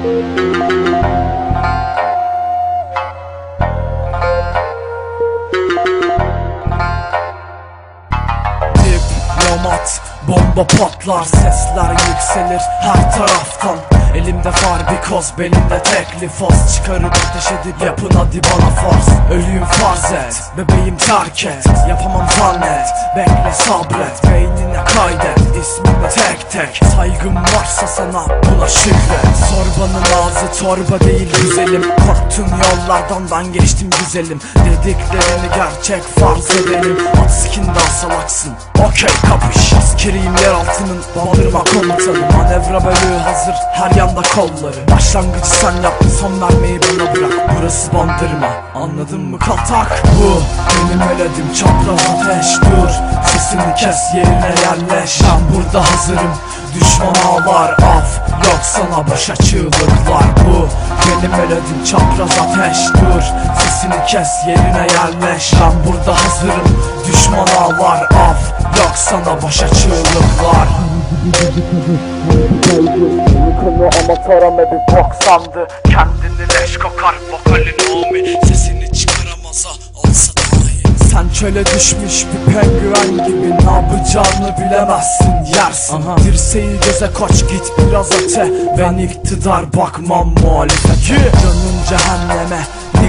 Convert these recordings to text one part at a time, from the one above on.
Diplomat Bomba patlar sesler yükselir her taraftan. Elimde var bir koz belimde tekli fos. Çıkarıp ateş edip yapın hadi bana force Ölüyüm farz et. Bebeğim terk et. Yapamam zannet. Bekle sabret. Beynine kaydet. İsmini tek tek. Saygım varsa sana buna şükret. Sorbanın ağzı torba değil güzelim. Korktun yollardan ben geçtim güzelim. Dediklerini gerçek farz edelim. At skinden salaksın. Okey kapış. Askeriyim yer altının bandırma komutanı Manevra bölüğü hazır. Her yanda kolları. Başlangıcı sen yaptın son vermeyi bana bırak. Burası bandırma anladın mı? Kaltak Bu. Benim meledim çapraz ateş. Dur Sesini kes yerine yerleş. Ben burada hazırım düşman ağlar. Af Yok sana başa çığlıklar bu. Benim meledim çapraz ateş. Dur Sesini kes yerine yerleş. Ben burada hazırım düşman ağlar. Af Yok sana başa çığlıklar Konu amatör ama bir bok sandı Kendini leş kokar vokalini omi Sesini çıkaramaz alsa dahi. Sen çöle düşmüş bir penguen gibi Ne yapacağını bilemezsin yersin. Dirseği göze koç git biraz öte. Ben iktidar bakmam muhalefete. Canın cehenneme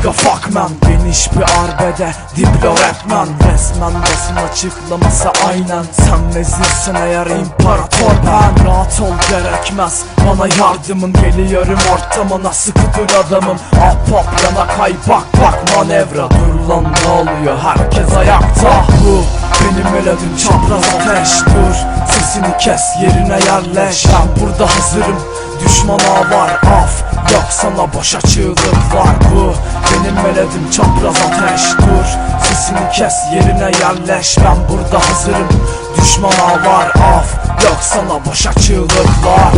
Nigga fuck man. Geniş bir arbede Diplo rapman Resmen basın açıklaması aynen. Sen vezirsin eğer imparator ben. Rahat ol gerekmez. Bana yardımın geliyorum ortamına Sıkı dur adamım? Ahbap yana kay. Bak bak manevra. Dur lan ne oluyor? Herkes ayakta. Bu benim meledim çapraz ateş. Dur sesini kes yerine yerleş. Ben burada hazırım. Düşman ağlar af Yok sana boşa çığlıklar bu Benim meledim çapraz ateş. Dur sesini kes yerine yerleş. Ben burada hazırım. Düşman ağlar af. Yok sana boşa çığlıklar